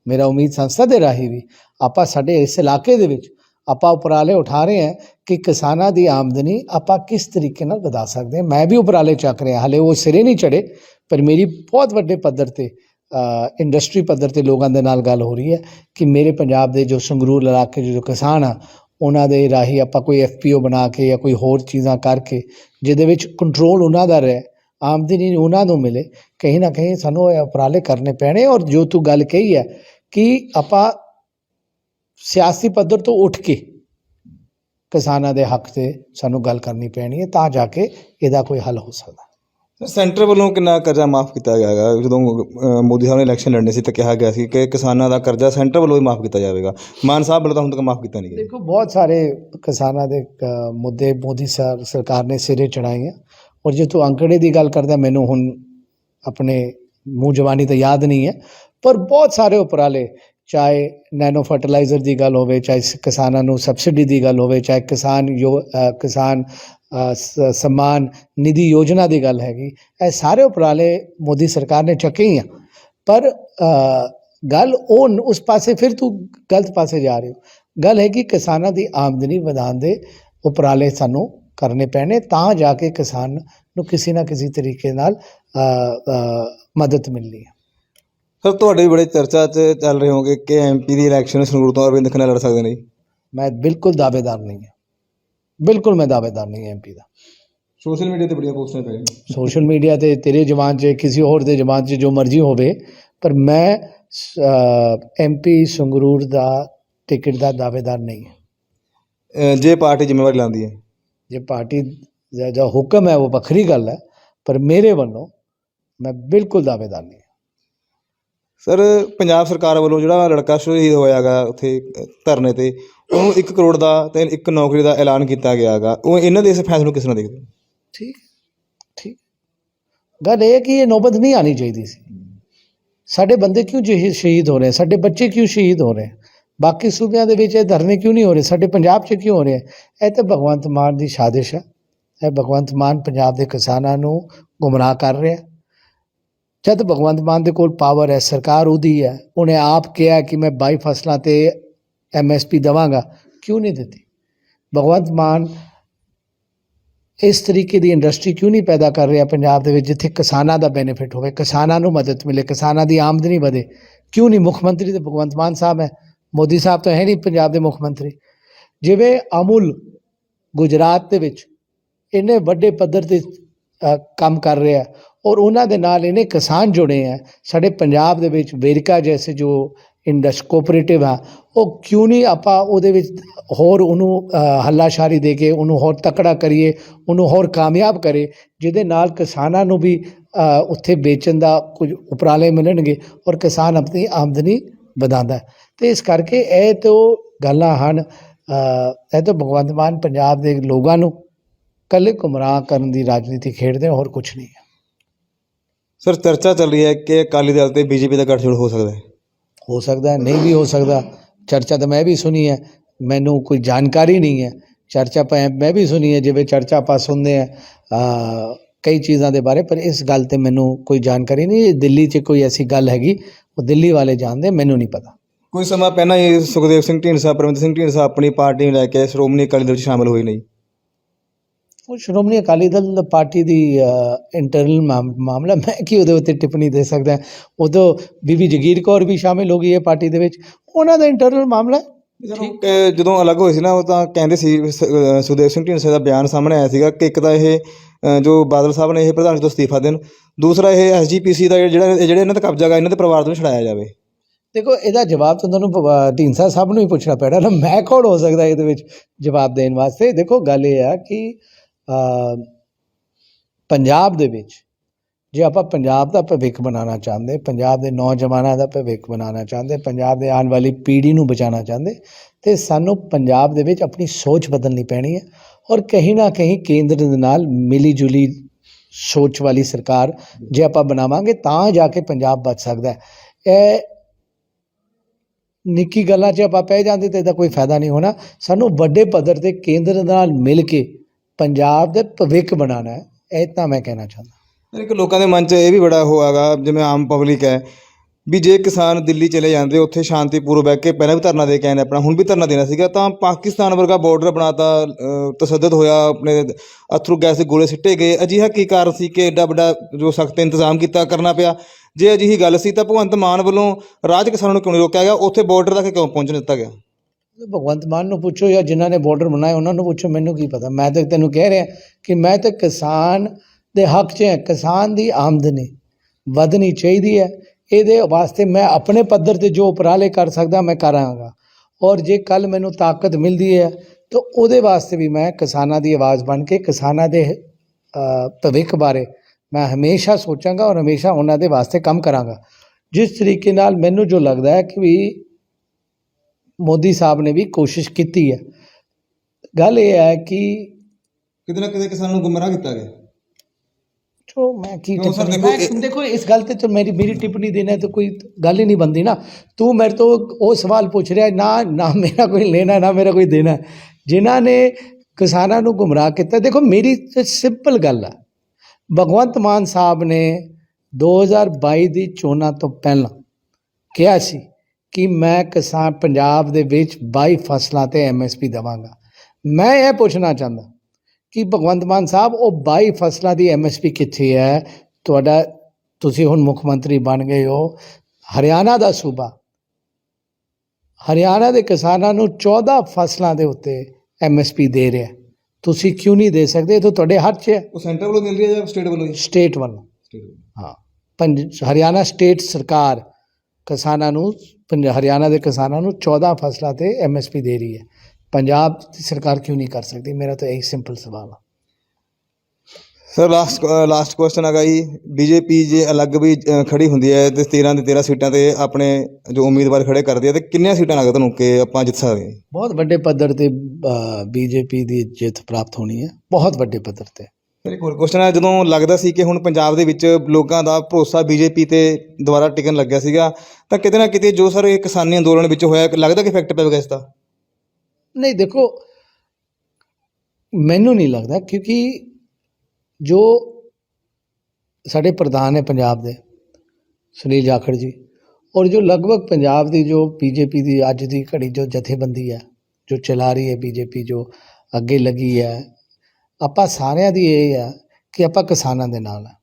ਮੇਰਾ ਉਮੀਦ ਸੰਸਥਾ ਦੇ ਰਾਹੀਂ ਵੀ ਆਪਾਂ ਸਾਡੇ ਇਸ ਇਲਾਕੇ ਦੇ ਵਿੱਚ ਆਪਾਂ ਉਪਰਾਲੇ ਉਠਾ ਰਹੇ ਹਾਂ ਕਿ ਕਿਸਾਨਾਂ ਦੀ ਆਮਦਨੀ ਆਪਾਂ ਕਿਸ ਤਰੀਕੇ ਨਾਲ ਵਧਾ ਸਕਦੇ ਹਾਂ। ਮੈਂ ਵੀ ਉਪਰਾਲੇ ਚੱਕ ਰਿਹਾ। ਹਲੇ ਉਹ ਸਿਰੇ ਨਹੀਂ ਚੜੇ ਪਰ ਮੇਰੀ ਬਹੁਤ ਵੱਡੇ ਪੱਧਰ ਤੇ ਇੰਡਸਟਰੀ ਪੱਧਰ ਤੇ ਲੋਕਾਂ ਦੇ ਨਾਲ ਗੱਲ ਹੋ ਰਹੀ ਹੈ ਕਿ ਮੇਰੇ ਪੰਜਾਬ ਦੇ ਜੋ ਸੰਗਰੂਰ ਇਲਾਕੇ 'ਚ ਜੋ ਕਿਸਾਨ ਆ, ਉਹਨਾਂ ਦੇ ਰਾਹੀਂ ਆਪਾਂ ਕੋਈ ਐਫਪੀਓ ਬਣਾ ਕੇ ਜਾਂ ਕੋਈ ਹੋਰ ਚੀਜ਼ਾਂ ਕਰਕੇ, ਜਿਹਦੇ ਵਿੱਚ ਕੰਟਰੋਲ ਉਹਨਾਂ ਦਾ ਰਹੇ, ਆਮਦਨੀ ਉਹਨਾਂ ਨੂੰ ਮਿਲੇ ਕहीं ਨਾ ਕहीं ਸਾਨੂੰ ਇਹ ਉਪਰਾਲੇ ਕਰਨੇ ਪੈਣੇ। ਔਰ ਜੋ ਤੂੰ ਗੱਲ ਕਹੀ ਹੈ ਕਿ ਆਪਾਂ ਸਿਆਸੀ ਪੱਧਰ ਤੋਂ ਉੱਠ ਕੇ ਕਿਸਾਨਾਂ ਦੇ ਹੱਕ ਤੇ ਸਾਨੂੰ ਗੱਲ ਕਰਨੀ ਪੈਣੀ ਹੈ, ਤਾਂ ਜਾ ਕੇ ਇਹਦਾ ਕੋਈ ਹੱਲ ਹੋ ਸਕਦਾ। ਸਰ ਸੈਂਟਰ ਵੱਲੋਂ ਕਿੰਨਾ ਕਰਜ਼ਾ ਮਾਫ ਕੀਤਾ ਗਿਆ ਹੈਗਾ ਜਦੋਂ ਅ, ਮੋਦੀ ਸਾਹਿਬ ਨੇ ਇਲੈਕਸ਼ਨ ਲੜਨੇ ਸੀ ਤਾਂ ਕਿਹਾ ਗਿਆ ਸੀ ਕਿ ਕਿਸਾਨਾਂ ਦਾ ਕਰਜ਼ਾ ਸੈਂਟਰ ਵੱਲੋਂ ਹੀ ਮਾਫ ਕੀਤਾ ਜਾਵੇਗਾ। ਮਾਨ ਸਾਹਿਬ ਵੱਲੋਂ ਤਾਂ ਹੁਣ ਤੱਕ ਮਾਫ ਕੀਤਾ ਨਹੀਂ ਗਿਆ। ਦੇਖੋ ਬਹੁਤ ਸਾਰੇ ਕਿਸਾਨਾਂ ਦੇ ਅ, ਮੁੱਦੇ ਮੋਦੀ ਸਰ- ਸਰਕਾਰ ਨੇ ਸਿਰੇ ਚੜਾਏ ਆ। ਔਰ ਜੇ ਤੂੰ ਅੰਕੜੇ ਦੀ ਗੱਲ ਕਰਦਾ ਮੈਨੂੰ ਹੁਣ ਆਪਣੇ ਮੂੰਹ ਜ਼ਬਾਨੀ ਤਾਂ ਯਾਦ ਨਹੀਂ ਹੈ ਪਰ ਬਹੁਤ ਸਾਰੇ ਉਪਰਾਲੇ ਚਾਹੇ ਨੈਨੋ ਫਰਟੀਲਾਈਜ਼ਰ ਦੀ ਗੱਲ ਹੋਵੇ ਚਾਹੇ ਕਿਸਾਨਾਂ ਨੂੰ ਸਬਸਿਡੀ ਦੀ ਗੱਲ ਹੋਵੇ ਚਾਹੇ ਕਿਸਾਨ ਯੋ ਕਿਸਾਨ ਅ, ਸਨਮਾਨ ਨਿਧੀ ਯੋਜਨਾ ਦੀ ਗੱਲ ਹੈਗੀ ਇਹ ਸਾਰੇ ਉਪਰਾਲੇ ਮੋਦੀ ਸਰਕਾਰ ਨੇ ਚੱਕੇ ਹੀ ਆ। ਪਰ ਗੱਲ ਉਹ ਉਸ ਪਾਸੇ ਫਿਰ ਤੂੰ ਗਲਤ ਪਾਸੇ ਜਾ ਰਹੇ ਹੋ। ਗੱਲ ਹੈ ਕਿ ਕਿਸਾਨਾਂ ਦੀ ਆਮਦਨੀ ਵਧਾਉਣ ਦੇ ਉਪਰਾਲੇ ਸਾਨੂੰ ਕਰਨੇ ਪੈਣੇ ਤਾਂ ਜਾ ਕੇ ਕਿਸਾਨ ਨੂੰ ਕਿਸੇ ਨਾ ਕਿਸੇ ਤਰੀਕੇ ਨਾਲ ਮਦਦ ਮਿਲਣੀ ਹੈ ਸਰ ਤੁਹਾਡੇ ਵੀ ਬੜੇ ਚਰਚਾ 'ਚ ਚੱਲ ਰਹੇ ਹੋਗੇ ਕਿ ਐਮਪੀ ਦੀ ਇਲੈਕਸ਼ਨ ਸੰਗਰੂਰ ਤੋਂ ਅਰਵਿੰਦ ਖੰਨਾ ਲੜ ਸਕਦੇ ਨੇ ਜੀ। ਮੈਂ ਬਿਲਕੁਲ ਦਾਅਵੇਦਾਰ ਨਹੀਂ ਹਾਂ। ਬਿਲਕੁਲ ਮੈਂ ਦਾਅਵੇਦਾਰ ਨਹੀਂ ਐਮਪੀ ਦਾ। ਸੋਸ਼ਲ ਮੀਡੀਆ ਤੇ ਬੜੀਆਂ ਪੋਸਟਾਂ ਪੈ ਰਹੀਆਂ ਸੋਸ਼ਲ ਮੀਡੀਆ ਤੇ ਤੇਰੇ ਜਮਾਨ 'ਚ ਕਿਸੇ ਹੋਰ ਦੇ ਜਮਾਨ 'ਚ ਜੋ ਮਰਜ਼ੀ ਹੋਵੇ ਪਰ ਮੈਂ ਐਮਪੀ ਸੰਗਰੂਰ ਦਾ ਟਿਕਟ ਦਾ ਦਾਅਵੇਦਾਰ ਨਹੀਂ ਹਾਂ। ਜੇ ਪਾਰਟੀ ਜ਼ਿੰਮੇਵਾਰੀ ਲਾਉਂਦੀ ਹੈ। ਜੇ ਪਾਰਟੀ ਦਾ ਜੋ ਹੁਕਮ ਹੈ ਉਹ ਵੱਖਰੀ ਗੱਲ ਹੈ ਪਰ ਮੇਰੇ ਵੱਲੋਂ ਮੈਂ ਬਿਲਕੁਲ ਦਾਅਵੇਦਾਰ ਨਹੀਂ ਹਾਂ। ਸਰ, ਪੰਜਾਬ ਸਰਕਾਰ ਵੱਲੋਂ ਜਿਹੜਾ ਲੜਕਾ ਸ਼ਹੀਦ ਹੋਇਆਗਾ ਉੱਥੇ, ਧਰਨੇ ਤੇ, ਉਹਨੂੰ 1 ਕਰੋੜ ਦਾ ਤੇ ਇੱਕ ਨੌਕਰੀ ਦਾ ਐਲਾਨ ਕੀਤਾ ਗਿਆਗਾ। ਉਹ ਇਹਨਾਂ ਦੇ ਇਸ ਫੈਸਲੇ ਨੂੰ ਕਿਸ ਤਰ੍ਹਾਂ ਦੇਖਦੇ ਹੋ? ਠੀਕ ਠੀਕ। ਗੱਲ ਇਹ ਹੈ ਕਿ ਇਹ ਨੌਬਤ ਨਹੀਂ ਆਣੀ ਚਾਹੀਦੀ ਸੀ। ਸਾਡੇ ਬੰਦੇ ਕਿਉਂ ਜਿਹੀ ਸ਼ਹੀਦ ਹੋ ਰਹੇ? ਸਾਡੇ ਬੱਚੇ ਕਿਉਂ ਸ਼ਹੀਦ ਹੋ ਰਹੇ? ਬਾਕੀ ਸੂਬਿਆਂ ਦੇ ਵਿੱਚ ਇਹ ਧਰਨੇ ਕਿਉਂ ਨਹੀਂ ਹੋ ਰਹੇ? ਸਾਡੇ ਪੰਜਾਬ 'ਚ ਕਿਉਂ ਹੋ ਰਹੇ? ਇਹ ਤਾਂ ਭਗਵੰਤ ਮਾਨ ਦੀ ਸਾਜ਼ਿਸ਼ ਹੈ। ਇਹ ਭਗਵੰਤ ਮਾਨ ਪੰਜਾਬ ਦੇ ਕਿਸਾਨਾਂ ਨੂੰ ਗੁੰਮਰਾਹ ਕਰ ਰਿਹਾ। ਜਦ ਭਗਵੰਤ ਮਾਨ ਦੇ ਕੋਲ ਪਾਵਰ ਹੈ, ਸਰਕਾਰ ਉਹਦੀ ਹੈ, ਉਹਨੇ ਆਪ ਕਿਹਾ ਕਿ ਮੈਂ 22 ਫਸਲਾਂ ਤੇ ਐਮਐਸਪੀ ਦਵਾਂਗਾ, ਕਿਉਂ ਨਹੀਂ ਦਿੱਤੀ? ਭਗਵੰਤ ਮਾਨ ਇਸ ਤਰੀਕੇ ਦੀ ਇੰਡਸਟਰੀ ਕਿਉਂ ਨਹੀਂ ਪੈਦਾ ਕਰ ਰਿਹਾ ਪੰਜਾਬ ਦੇ ਵਿੱਚ, ਜਿੱਥੇ ਕਿਸਾਨਾਂ ਦਾ ਬੈਨੀਫਿਟ ਹੋਵੇ, ਕਿਸਾਨਾਂ ਨੂੰ ਮਦਦ ਮਿਲੇ, ਕਿਸਾਨਾਂ ਦੀ ਆਮਦਨੀ ਵਧੇ? ਕਿਉਂ ਨਹੀਂ? ਮੁੱਖ ਮੰਤਰੀ ਤੇ ਭਗਵੰਤ ਮਾਨ ਸਾਹਿਬ ਹੈ। ਮੋਦੀ ਸਾਹਿਬ ਤਾਂ ਹੈ ਨਹੀਂ ਪੰਜਾਬ ਦੇ ਮੁੱਖ ਮੰਤਰੀ। ਜਿਵੇਂ ਅਮੁਲ ਗੁਜਰਾਤ ਦੇ ਵਿੱਚ ਇੰਨੇ ਵੱਡੇ ਪੱਧਰ ਤੇ ਕੰਮ ਕਰ ਰਿਹਾ ਔਰ ਉਹਨਾਂ ਦੇ ਨਾਲ ਇਹਨੇ ਕਿਸਾਨ ਜੁੜੇ ਹੈ ਸਾਡੇ ਪੰਜਾਬ ਦੇ ਵਿੱਚ ਵੇਰਕਾ ਜੈਸੇ ਜੋ ਇੰਡਸ ਕੋਆਪਰੇਟਿਵ ਆ, ਉਹ ਕਿਉਂ ਨਹੀਂ ਆਪਾਂ ਉਹਦੇ ਵਿੱਚ ਹੋਰ ਉਹਨੂੰ ਹੱਲਾਸ਼ਾਰੀ ਦੇ ਕੇ ਉਹਨੂੰ ਹੋਰ ਤਕੜਾ ਕਰੀਏ, ਉਹਨੂੰ ਹੋਰ ਕਾਮਯਾਬ ਕਰੇ, ਜਿਹਦੇ ਨਾਲ ਕਿਸਾਨਾਂ ਨੂੰ ਵੀ ਉੱਥੇ ਵੇਚਣ ਦਾ ਕੁਝ ਉਪਰਾਲੇ ਮਿਲਣਗੇ ਔਰ ਕਿਸਾਨ ਆਪਣੀ ਆਮਦਨੀ ਵਧਾਉਂਦਾ। ਹੈ। ਤੇ ਇਸ ਕਰਕੇ ਇਹ ਤੋਂ ਗੱਲਾਂ ਹਨ। ਇਹ ਤਾਂ ਭਗਵੰਤ ਮਾਨ ਪੰਜਾਬ ਦੇ ਲੋਕਾਂ ਨੂੰ ਕੱਲੇ ਗੁੰਮਰਾਹ ਕਰਨ ਦੀ ਰਾਜਨੀਤੀ ਖੇਡਦੇ ਹੋਰ ਕੁਝ ਨਹੀਂ ਹੈ ਸਰ ਚਰਚਾ ਚੱਲ ਰਹੀ ਹੈ ਕਿ ਅਕਾਲੀ ਦਲ ਤੇ ਬੀਜੇਪੀ ਦਾ ਗੱਠਜੋੜ ਹੋ ਸਕਦਾ ਹੈ। ਹੋ ਸਕਦਾ ਹੈ ਨਹੀਂ ਵੀ ਹੋ ਸਕਦਾ। ਚਰਚਾ ਤਾਂ ਮੈਂ ਵੀ ਸੁਣੀ ਹੈ। ਮੈਨੂੰ ਕੋਈ ਜਾਣਕਾਰੀ ਨਹੀਂ ਹੈ। ਚਰਚਾ ਪ- ਮੈਂ ਵੀ ਸੁਣੀ ਹੈ ਜਿਵੇਂ ਚਰਚਾ ਆਪਾਂ ਸੁਣਦੇ ਆ ਕਈ ਚੀਜ਼ਾਂ ਦੇ ਬਾਰੇ ਪਰ ਇਸ ਗੱਲ ਤੇ ਮੈਨੂੰ ਕੋਈ ਜਾਣਕਾਰੀ ਨਹੀਂ। ਦਿੱਲੀ 'ਚ ਕੋਈ ਐਸੀ ਗੱਲ ਹੈਗੀ ਉਹ ਦਿੱਲੀ ਵਾਲੇ ਜਾਣਦੇ ਮੈਨੂੰ ਨਹੀਂ ਪਤਾ। ਕੋਈ ਸਮਾਂ ਪਹਿਲਾਂ ਹੀ ਸੁਖਦੇਵ ਸਿੰਘ ਢੀਂਡਸਾ ਪਰਮਿੰਦਰ ਸਿੰਘ ਢੀਂਡਸਾ ਆਪਣੀ ਪਾਰਟੀ ਨੂੰ ਲੈ ਕੇ ਸ਼੍ਰੋਮਣੀ ਅਕਾਲੀ ਦਲ 'ਚ ਸ਼ਾਮਲ ਹੋਏ ਨਹੀਂ ਉਹ ਸ਼੍ਰੋਮਣੀ ਅਕਾਲੀ ਦਲ ਪਾਰਟੀ ਦੀ ਇੰਟਰਨਲ ਮਾਮਲਾ ਮੈਂ ਕੀ ਉਹਦੇ ਉੱਤੇ ਟਿੱਪਣੀ ਦੇ ਸਕਦਾ ਉਦੋਂ ਬੀਬੀ ਜਗੀਰ ਕੌਰ ਵੀ ਸ਼ਾਮਿਲ ਹੋ ਗਈ ਹੈ ਪਾਰਟੀ ਦੇ ਵਿੱਚ। ਉਹਨਾਂ ਦਾ ਇੰਟਰਨਲ ਮਾਮਲਾ। ਜਦੋਂ ਅਲੱਗ ਹੋਏ ਸੀ ਨਾ ਉਹ ਤਾਂ ਕਹਿੰਦੇ ਸੀ ਸ- ਅ, ਸੁਖਦੇਵ ਸਿੰਘ ਢੀਂਡਸਾ ਦਾ ਬਿਆਨ ਸਾਹਮਣੇ ਆਇਆ ਸੀਗਾ ਕਿ ਇੱਕ ਤਾਂ ਇਹ ਜੋ ਬਾਦਲ ਸਾਹਿਬ ਨੇ ਇਹ ਪ੍ਰਧਾਨ ਤੋਂ ਅਸਤੀਫਾ ਦੇਣ ਦੂਸਰਾ ਇਹ ਐਸਜੀਪੀਸੀ ਦਾ ਜਿਹੜਾ ਜਿਹੜੇ ਇਹਨਾਂ ਦਾ ਕਬਜ਼ਾ ਗਾ ਇਹਨਾਂ ਦੇ ਪਰਿਵਾਰ ਤੋਂ ਛਡਾਇਆ ਜਾਵੇ। ਦੇਖੋ ਇਹਦਾ ਜਵਾਬ ਤਾਂ ਤੁਹਾਨੂੰ ਢੀਂਡਸਾ ਸਾਹਿਬ ਨੂੰ ਹੀ ਪੁੱਛਣਾ ਪੈਣਾ ਨਾ ਮੈਂ ਕੌਣ ਹੋ ਸਕਦਾ ਇਹਦੇ ਵਿੱਚ ਜਵਾਬ ਦੇਣ ਵਾਸਤੇ? ਦੇਖੋ ਗੱਲ ਇਹ ਆ ਕਿ ਪੰਜਾਬ ਦੇ ਵਿੱਚ, ਜੇ ਆਪਾਂ ਪੰਜਾਬ ਦਾ ਭਵਿੱਖ ਬਣਾਉਣਾ ਚਾਹੁੰਦੇ, ਪੰਜਾਬ ਦੇ ਨੌਜਵਾਨਾਂ ਦਾ ਭਵਿੱਖ ਬਣਾਉਣਾ ਚਾਹੁੰਦੇ, ਪੰਜਾਬ ਦੇ ਆਉਣ ਵਾਲੀ ਪੀੜ੍ਹੀ ਨੂੰ ਬਚਾਉਣਾ ਚਾਹੁੰਦੇ, ਤੇ ਸਾਨੂੰ ਪੰਜਾਬ ਦੇ ਵਿੱਚ ਆਪਣੀ ਸੋਚ ਬਦਲਣੀ ਪੈਣੀ ਹੈ ਔਰ ਕहीं ਨਾ ਕਹੀਂ ਕੇਂਦਰ ਦੇ ਨਾਲ ਮਿਲੀ ਜੁਲੀ ਸੋਚ ਵਾਲੀ ਸਰਕਾਰ ਜੇ ਆਪਾਂ ਬਣਾਵਾਂਗੇ ਤਾਂ ਜਾ ਕੇ ਪੰਜਾਬ ਬਚ ਸਕਦਾ ਹੈ। ਇਹ ਨਿੱਕੀ ਗੱਲਾਂ 'ਚ ਆਪਾਂ ਪੈ ਜਾਂਦੇ ਤੇ ਇਹਦਾ ਕੋਈ ਫਾਇਦਾ ਨਹੀਂ ਹੋਣਾ। ਸਾਨੂੰ ਵੱਡੇ ਪੱਧਰ ਤੇ ਕੇਂਦਰ ਨਾਲ ਮਿਲ ਕੇ ਪੰਜਾਬ ਦੇ ਭਵਿੱਖ ਬਣਾਉਣਾ ਹੈ ਇਹ ਤਾਂ ਮੈਂ ਕਹਿਣਾ ਚਾਹੁੰਦਾ। ਇੱਕ ਲੋਕਾਂ ਦੇ ਮਨ 'ਚ ਇਹ ਵੀ ਬੜਾ ਉਹ ਹੈਗਾ ਜਿਵੇਂ ਆਮ ਪਬਲਿਕ ਹੈ ਵੀ ਜੇ ਕਿਸਾਨ ਦਿੱਲੀ ਚਲੇ ਜਾਂਦੇ ਉੱਥੇ ਸ਼ਾਂਤੀਪੂਰਵ ਬਹਿ ਕੇ ਪਹਿਲਾਂ ਵੀ ਧਰਨਾ ਦੇ ਕੇ ਆਏ ਨੇ ਆਪਣਾ ਹੁਣ ਵੀ ਧਰਨਾ ਦੇਣਾ ਸੀਗਾ ਤਾਂ ਪਾਕਿਸਤਾਨ ਵਰਗਾ ਬਾਰਡਰ ਬਣਾਤਾ ਅ, ਤਸ਼ੱਦਦ ਹੋਇਆ ਆਪਣੇ ਅਥਰੂ ਗੈਸ ਦੇ ਗੋਲੇ ਸਿੱਟੇ ਗਏ ਅਜਿਹਾ ਕੀ ਕਾਰਨ ਸੀ ਕਿ ਐਡਾ ਵੱਡਾ ਜੋ ਸਖਤ ਇੰਤਜ਼ਾਮ ਕੀਤਾ ਕਰਨਾ ਪਿਆ? ਜੇ ਅਜਿਹੀ ਗੱਲ ਸੀ ਤਾਂ ਭਗਵੰਤ ਮਾਨ ਵੱਲੋਂ ਰਾਜ ਕਿਸਾਨਾਂ ਨੂੰ ਕਿਉਂ ਨਹੀਂ ਰੋਕਿਆ ਗਿਆ? ਉੱਥੇ ਬਾਰਡਰ ਤੱਕ ਕਿਉਂ ਪਹੁੰਚਣ ਦਿੱਤਾ ਗਿਆ? ਭਗਵੰਤ ਮਾਨ ਨੂੰ ਪੁੱਛੋ ਜਾਂ ਜਿਨ੍ਹਾਂ ਨੇ ਬਾਰਡਰ ਬਣਾਏ ਉਹਨਾਂ ਨੂੰ ਪੁੱਛੋ, ਮੈਨੂੰ ਕੀ ਪਤਾ? ਮੈਂ ਤਾਂ ਤੈਨੂੰ ਕਹਿ ਰਿਹਾ ਕਿ ਮੈਂ ਤਾਂ ਕਿਸਾਨ ਦੇ ਹੱਕ 'ਚ ਹਾਂ, ਕਿਸਾਨ ਦੀ ਆਮਦਨੀ ਵਧਣੀ ਚਾਹੀਦੀ ਹੈ। ਇਹਦੇ ਵਾਸਤੇ ਮੈਂ ਆਪਣੇ ਪੱਧਰ ਤੇ ਜੋ ਉਪਰਾਲੇ ਕਰ ਸਕਦਾ, ਮੈਂ ਕਰਾਂਗਾ। ਔਰ ਜੇ ਕੱਲ ਮੈਨੂੰ ਤਾਕਤ ਮਿਲਦੀ ਹੈ, ਤਾਂ ਉਹਦੇ ਵਾਸਤੇ ਵੀ ਮੈਂ ਕਿਸਾਨਾਂ ਦੀ ਆਵਾਜ਼ ਬਣ ਕੇ, ਕਿਸਾਨਾਂ ਦੇ ਭਵਿੱਖ ਬਾਰੇ ਮੈਂ ਹਮੇਸ਼ਾ ਸੋਚਾਂਗਾ ਔਰ ਹਮੇਸ਼ਾ ਉਹਨਾਂ ਦੇ ਵਾਸਤੇ ਕੰਮ ਕਰਾਂਗਾ। ਜਿਸ ਤਰੀਕੇ ਨਾਲ ਮੈਨੂੰ ਜੋ ਲੱਗਦਾ ਹੈ ਕਿ ਵੀ ਮੋਦੀ ਸਾਹਿਬ ਨੇ ਵੀ ਕੋਸ਼ਿਸ਼ ਕੀਤੀ ਹੈ। ਗੱਲ ਇਹ ਹੈ ਕਿ ਕਿਤੇ ਨਾ ਕਿਤੇ ਕਿਸਾਨਾਂ ਨੂੰ ਗੁੰਮਰਾਹ ਕੀਤਾ ਗਿਆ। ਜੋ ਮੈਂ ਕੀ ਨਹੀਂ, ਸਰ, ਦੇਖੋ, ਇਹ- ਦੇਖੋ ਇਸ ਗੱਲ ਤੇ ਤਾਂ ਮੇਰੀ ਮੇਰੀ ਟਿੱਪਣੀ ਦੇਣਾ ਹੈ ਤਾਂ ਕੋਈ ਗੱਲ ਹੀ ਨਹੀਂ ਬੰਦੀ ਨਾ। ਤੂੰ ਮੇਰੇ ਤੋਂ ਉਹ ਸਵਾਲ ਪੁੱਛ ਰਿਹਾ ਨਾ ਨਾ ਮੇਰਾ ਕੋਈ ਲੈਣਾ ਨਾ ਮੇਰਾ ਕੋਈ ਦੇਣਾ। ਜਿਨ੍ਹਾਂ ਨੇ ਕਿਸਾਨਾਂ ਨੂੰ ਗੁੰਮਰਾਹ ਕੀਤਾ ਦੇਖੋ ਮੇਰੀ ਸਿੰਪਲ ਗੱਲ ਆ। ਭਗਵੰਤ ਮਾਨ ਸਾਹਿਬ ਨੇ 2022 ਦੀ ਚੋਣਾਂ ਤੋਂ ਪਹਿਲਾਂ ਕਿਹਾ ਸੀ ਕਿ ਮੈਂ ਕਿਸਾਨ ਪੰਜਾਬ ਦੇ ਵਿੱਚ 22 ਫਸਲਾਂ ਤੇ ਐਮਐਸਪੀ ਦੇਵਾਂਗਾ। ਮੈਂ ਇਹ ਪੁੱਛਣਾ ਚਾਹੁੰਦਾ ਕਿ ਭਗਵੰਤ ਮਾਨ ਸਾਹਿਬ ਉਹ 22 ਫਸਲਾਂ ਦੀ ਐਮਐਸਪੀ ਕਿੱਥੇ ਹੈ? ਤੁਹਾਡਾ ਤੁਸੀਂ ਹੁਣ ਮੁੱਖ ਮੰਤਰੀ ਬਣ ਗਏ ਹੋ। ਹਰਿਆਣਾ ਦਾ ਸੂਬਾ। ਹਰਿਆਣਾ ਦੇ ਕਿਸਾਨਾਂ ਨੂੰ 14 ਫਸਲਾਂ ਦੇ ਉੱਤੇ ਐਮਐਸਪੀ ਦੇ ਰਿਹਾ। ਤੁਸੀਂ ਕਿਉਂ ਨਹੀਂ ਦੇ ਸਕਦੇ? ਇਹ ਤਾਂ ਤੁਹਾਡੇ ਹੱਥ 'ਚ ਹੈ। ਉਹ ਸੈਂਟਰ ਵੱਲੋਂ ਮਿਲ ਰਹੀ ਹੈ? ਜਾਂ ਸਟੇਟ ਵੱਲੋਂ। ਸਟੇਟ ਵੱਲੋਂ। ਹਾਂ। ਪੰਜ ਹਰਿਆਣਾ ਸਟੇਟ ਸਰਕਾਰ ਕਿਸਾਨਾਂ ਨੂੰ ਹਰਿਆਣਾ ਦੇ ਕਿਸਾਨਾਂ ਨੂੰ 14 ਫਸਲਾਂ ਤੇ ਐਮਐਸਪੀ ਦੇ ਰਹੀ ਹੈ। ਪੰਜਾਬ ਦੀ ਸਰਕਾਰ ਕਿਉਂ ਨਹੀਂ ਕਰ ਸਕਦੀ? ਮੇਰਾ ਤਾਂ ਇਹੀ ਸਿੰਪਲ ਸਵਾਲ ਹੈ ਸਰ ਲਾਸਟ ਲਾਸਟ ਕੁਐਸਚਨ ਹੈਗਾ ਜੀ। ਬੀਜੇਪੀ ਜੇ ਅਲੱਗ ਵੀ ਖੜੀ ਹੁੰਦੀ ਹੈ ਤੇ 13 ਦੇ 13 ਸੀਟਾਂ ਤੇ ਆਪਣੇ ਜੋ ਉਮੀਦਵਾਰ ਖੜੇ ਕਰਦੀ ਹੈ ਤੇ ਕਿੰਨੀਆਂ ਸੀਟਾਂ ਲੱਗਦਾ ਤੁਹਾਨੂੰ ਕਿ ਆਪਾਂ ਜਿੱਤ ਸਕਦੇ ਹਾਂ? ਬਹੁਤ ਵੱਡੇ ਪੱਧਰ ਤੇ ਬੀਜੇਪੀ ਦੀ ਜਿੱਤ ਪ੍ਰਾਪਤ ਹੋਣੀ ਹੈ। ਬਹੁਤ ਵੱਡੇ ਪੱਧਰ ਤੇ। ਬਿਲਕੁਲ ਇੱਕ ਕੁਐਸਚਨ ਹੈ, ਜਦੋਂ ਲੱਗਦਾ ਸੀ ਕਿ ਹੁਣ ਪੰਜਾਬ ਦੇ ਵਿੱਚ ਲੋਕਾਂ ਦਾ ਭਰੋਸਾ ਬੀਜੇਪੀ ਤੇ ਦੁਬਾਰਾ ਟਿਕਣ ਲੱਗਿਆ ਸੀਗਾ, ਤਾਂ ਕਿਤੇ ਨਾ ਕਿਤੇ ਜੋ ਸਰ ਇਹ ਕਿਸਾਨੀ ਅੰਦੋਲਨ ਵਿੱਚ ਹੋਇਆ, ਲੱਗਦਾ ਕਿ ਇਫੈਕਟ ਪਵੇਗਾ ਇਸ ਦਾ? ਨਹੀਂ, ਦੇਖੋ, ਮੈਨੂੰ ਨਹੀਂ ਲੱਗਦਾ, ਕਿਉਂਕਿ ਜੋ ਸਾਡੇ ਪ੍ਰਧਾਨ ਹੈ ਪੰਜਾਬ ਦੇ, ਸੁਨੀਲ ਜਾਖੜ ਜੀ, ਔਰ ਜੋ ਲਗਭਗ ਪੰਜਾਬ ਦੀ ਜੋ ਬੀਜੇਪੀ ਦੀ ਅੱਜ ਦੀ ਘੜੀ ਜੋ ਜਥੇਬੰਦੀ ਹੈ, ਜੋ ਚਲਾ ਰਹੀ ਹੈ ਬੀਜੇਪੀ, ਜੋ ਅੱਗੇ ਲੱਗੀ ਹੈ ਆਪਾਂ ਸਾਰਿਆਂ ਦੀ ਇਹ ਆ ਕਿ ਆਪਾਂ ਕਿਸਾਨਾਂ ਦੇ ਨਾਲ ਹੈ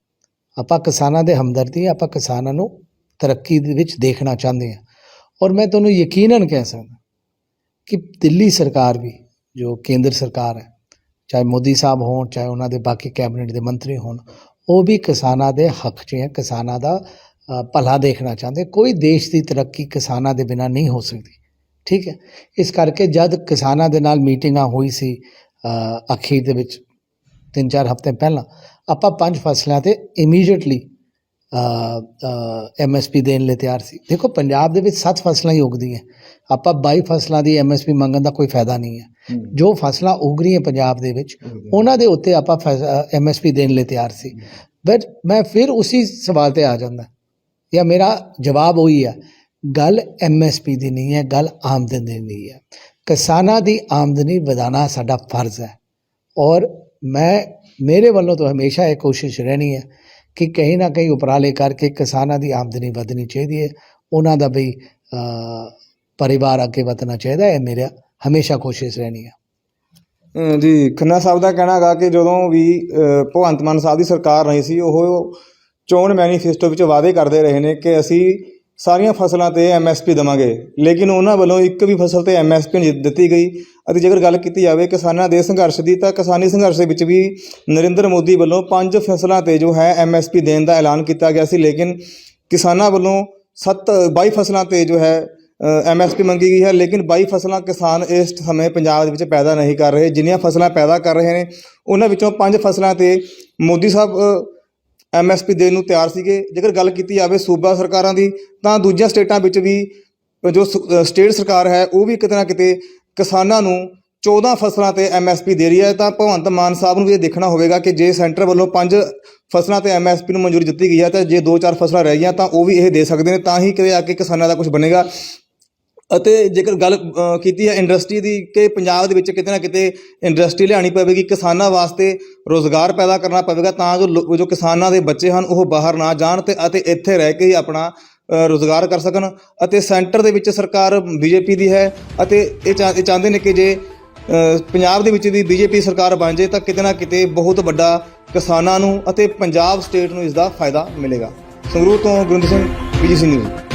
ਆਪਾਂ ਕਿਸਾਨਾਂ ਦੇ ਹਮਦਰਦੀ ਆਪਾਂ ਕਿਸਾਨਾਂ ਨੂੰ ਤਰੱਕੀ ਦੇ ਵਿੱਚ ਦੇਖਣਾ ਚਾਹੁੰਦੇ ਹਾਂ ਔਰ ਮੈਂ ਤੁਹਾਨੂੰ ਯਕੀਨਨ ਕਹਿ ਸਕਦਾ ਕਿ ਦਿੱਲੀ ਸਰਕਾਰ ਵੀ, ਜੋ ਕੇਂਦਰ ਸਰਕਾਰ ਹੈ, ਚਾਹੇ ਮੋਦੀ ਸਾਹਿਬ ਹੋਣ, ਚਾਹੇ ਉਹਨਾਂ ਦੇ ਬਾਕੀ ਕੈਬਨਿਟ ਦੇ ਮੰਤਰੀ ਹੋਣ, ਉਹ ਵੀ ਕਿਸਾਨਾਂ ਦੇ ਹੱਕ 'ਚ ਹੈ, ਕਿਸਾਨਾਂ ਦਾ ਭਲਾ ਦੇਖਣਾ ਚਾਹੁੰਦੇ। ਕੋਈ ਦੇਸ਼ ਦੀ ਤਰੱਕੀ ਕਿਸਾਨਾਂ ਦੇ ਬਿਨਾਂ ਨਹੀਂ ਹੋ ਸਕਦੀ। ਠੀਕ ਹੈ? ਇਸ ਕਰਕੇ ਜਦ ਕਿਸਾਨਾਂ ਦੇ ਨਾਲ ਮੀਟਿੰਗਾਂ ਹੋਈ ਸੀ ਅਖੀਰ ਦੇ ਵਿੱਚ ਤਿੰਨ ਚਾਰ ਹਫ਼ਤੇ ਪਹਿਲਾਂ ਆਪਾਂ ਪੰਜ ਫਸਲਾਂ ਤੇ ਇਮੀਡੀਏਟਲੀ ਐਮਐਸਪੀ ਦੇਣ ਲਈ ਤਿਆਰ ਸੀ। ਦੇਖੋ ਪੰਜਾਬ ਦੇ ਵਿੱਚ ਸੱਤ ਫਸਲਾਂ ਹੀ ਉਗਦੀਆਂ। ਆਪਾਂ 22 ਫਸਲਾਂ ਦੀ ਐਮਐਸਪੀ ਮੰਗਣ ਦਾ ਕੋਈ ਫਾਇਦਾ ਨਹੀਂ ਹੈ। ਜੋ ਫਸਲਾਂ ਉਗ ਰਹੀਆਂ ਪੰਜਾਬ ਦੇ ਵਿੱਚ ਉਹਨਾਂ ਦੇ ਉੱਤੇ ਆਪਾਂ ਐਮਐਸਪੀ ਦੇਣ ਲਈ ਤਿਆਰ ਸੀ। ਬਟ ਮੈਂ ਫਿਰ ਉਸੇ ਸਵਾਲ ਤੇ ਆ ਜਾਂਦਾ। ਜਾਂ ਮੇਰਾ ਜਵਾਬ ਉਹੀ ਹੈ ਗੱਲ ਐਮਐਸਪੀ ਦੀ ਨਹੀਂ ਹੈ ਗੱਲ ਆਮਦਨ ਦੀ ਨਹੀਂ ਹੈ। ਕਿਸਾਨਾਂ ਦੀ ਆਮਦਨੀ ਵਧਾਉਣਾ ਸਾਡਾ ਫਰਜ਼ ਹੈ। ਔਰ ਮੈਂ, ਮੇਰੇ ਵੱਲੋਂ ਤਾਂ ਹਮੇਸ਼ਾ ਇਹ ਕੋਸ਼ਿਸ਼ ਰਹਿਣੀ ਹੈ ਕਿ ਕहीं ਨਾ ਕहीं ਉਪਰਾਲੇ ਕਰਕੇ ਕਿਸਾਨਾਂ ਦੀ ਆਮਦਨੀ ਵਧਣੀ ਚਾਹੀਦੀ ਹੈ। ਉਹਨਾਂ ਦਾ ਵੀ ਪਰਿਵਾਰ ਅੱਗੇ ਵਧਣਾ ਚਾਹੀਦਾ ਹੈ, ਇਹ ਮੇਰਾ ਹਮੇਸ਼ਾ ਕੋਸ਼ਿਸ਼ ਰਹਿਣੀ ਹੈ। ਜੀ, ਖੰਨਾ ਸਾਹਿਬ ਦਾ ਕਹਿਣਾ ਹੈਗਾ ਕਿ ਜਦੋਂ ਵੀ ਭਗਵੰਤ ਮਾਨ ਸਾਹਿਬ ਦੀ ਸਰਕਾਰ ਰਹੀ ਸੀ, ਉਹ ਚੋਣ ਮੈਨੀਫੈਸਟੋ ਵਿੱਚ ਵਾਅਦੇ ਕਰਦੇ ਰਹੇ ਨੇ ਕਿ ਅਸੀਂ ਸਾਰੀਆਂ ਫਸਲਾਂ ਤੇ ਐਮਐਸਪੀ ਦੇਵਾਂਗੇ। ਲੇਕਿਨ ਉਹਨਾਂ ਵੱਲੋਂ ਇੱਕ ਵੀ ਫਸਲ ਤੇ ਐਮਐਸਪੀ ਨਹੀਂ ਦਿੱਤੀ ਗਈ। ਅਤੇ ਜੇਕਰ ਗੱਲ ਕੀਤੀ ਜਾਵੇ ਕਿਸਾਨਾਂ ਦੇ ਸੰਘਰਸ਼ ਦੀ, ਤਾਂ ਕਿਸਾਨੀ ਸੰਘਰਸ਼ ਦੇ ਵਿੱਚ ਵੀ ਨਰਿੰਦਰ ਮੋਦੀ ਵੱਲੋਂ ਪੰਜ ਫਸਲਾਂ ਤੇ ਜੋ ਹੈ ਐਮਐਸਪੀ ਦੇਣ ਦਾ ਐਲਾਨ ਕੀਤਾ ਗਿਆ ਸੀ। ਲੇਕਿਨ ਕਿਸਾਨਾਂ ਵੱਲੋਂ 7 22 ਫਸਲਾਂ ਤੇ ਜੋ ਹੈ ਐਮਐਸਪੀ ਮੰਗੀ ਗਈ ਹੈ। ਲੇਕਿਨ 22 ਫਸਲਾਂ ਕਿਸਾਨ ਇਸ ਸਮੇਂ ਪੰਜਾਬ ਦੇ ਵਿੱਚ ਪੈਦਾ ਨਹੀਂ ਕਰ ਰਹੇ। ਜਿੰਨੀਆਂ ਫਸਲਾਂ ਪੈਦਾ ਕਰ ਰਹੇ ਨੇ, ਉਹਨਾਂ ਵਿੱਚੋਂ ਪੰਜ ਫਸਲਾਂ ਤੇ ਮੋਦੀ ਸਾਹਿਬ ਐਮਐਸਪੀ ਦੇਣ ਨੂੰ ਤਿਆਰ ਸੀਗੇ। ਜੇਕਰ ਗੱਲ ਕੀਤੀ ਜਾਵੇ ਸੂਬਾ ਸਰਕਾਰਾਂ ਦੀ, ਤਾਂ ਦੂਜੀਆਂ ਸਟੇਟਾਂ ਵਿੱਚ ਵੀ ਜੋ ਸ- ਸਟੇਟ ਸਰਕਾਰ ਹੈ, ਉਹ ਵੀ ਕਿਤੇ ਨਾ ਕਿਤੇ ਕਿਸਾਨਾਂ ਨੂੰ 14 ਫਸਲਾਂ ਤੇ ਐਮਐਸਪੀ ਦੇ ਰਹੀ ਹੈ। ਤਾਂ ਭਗਵੰਤ ਮਾਨ ਸਾਹਿਬ ਨੂੰ ਵੀ ਇਹ ਦੇਖਣਾ ਹੋਵੇਗਾ ਕਿ ਜੇ ਸੈਂਟਰ ਵੱਲੋਂ ਪੰਜ ਫਸਲਾਂ ਤੇ ਐਮਐਸਪੀ ਨੂੰ ਮਨਜ਼ੂਰੀ ਦਿੱਤੀ ਗਈ ਹੈ, ਤਾਂ ਜੇ ਦੋ ਚਾਰ ਫਸਲਾਂ ਰਹਿ ਗਈਆਂ, ਤਾਂ ਉਹ ਵੀ ਇਹ ਦੇ ਸਕਦੇ ਨੇ। ਤਾਂ ਹੀ ਕਿਤੇ ਆ ਕੇ ਕਿਸਾਨਾਂ ਦਾ ਕੁਝ ਬਣੇਗਾ। ਅਤੇ ਜੇਕਰ ਗੱਲ ਅ, ਕੀਤੀ ਹੈ ਇੰਡਸਟਰੀ ਦੀ ਕਿ ਪੰਜਾਬ ਦੇ ਵਿੱਚ ਕਿਤੇ ਨਾ ਕਿਤੇ ਇੰਡਸਟਰੀ ਲਿਆਉਣੀ ਪਵੇਗੀ ਕਿਸਾਨਾਂ ਵਾਸਤੇ ਰੋਜ਼ਗਾਰ ਪੈਦਾ ਕਰਨਾ ਪਵੇਗਾ ਤਾਂ ਜੋ ਲੋ- ਜੋ ਕਿਸਾਨਾਂ ਦੇ ਬੱਚੇ ਹਨ ਉਹ ਬਾਹਰ ਨਾ ਜਾਣ ਤੇ ਅਤੇ ਇੱਥੇ ਰਹਿ ਕੇ ਹੀ ਆਪਣਾ ਅ, ਰੁਜ਼ਗਾਰ ਕਰ ਸਕਣ ਅਤੇ ਸੈਂਟਰ ਦੇ ਵਿੱਚ ਸਰਕਾਰ ਬੀਜੇਪੀ ਦੀ ਹੈ ਅਤੇ ਇਹ ਚਾਹ ਇਹ ਚਾਹੁੰਦੇ ਨੇ ਕਿ ਜੇ ਅ, ਪੰਜਾਬ ਦੇ ਵਿੱਚ ਵੀ ਬੀਜੇਪੀ ਸਰਕਾਰ ਬਣ ਜੇ ਤਾਂ ਕਿਤੇ ਨਾ ਕਿਤੇ ਬਹੁਤ ਵੱਡਾ ਕਿਸਾਨਾਂ ਨੂੰ ਅਤੇ ਪੰਜਾਬ ਸਟੇਟ ਨੂੰ ਇਸ ਦਾ ਫਾਇਦਾ ਮਿਲੇਗਾ। ਸੰਗਰੂਰ ਤੋਂ ਗੁਰਿੰਦਰ ਸਿੰਘ ਬੀਜੀ ਸਿੰਘ ਨਿਊਜ਼।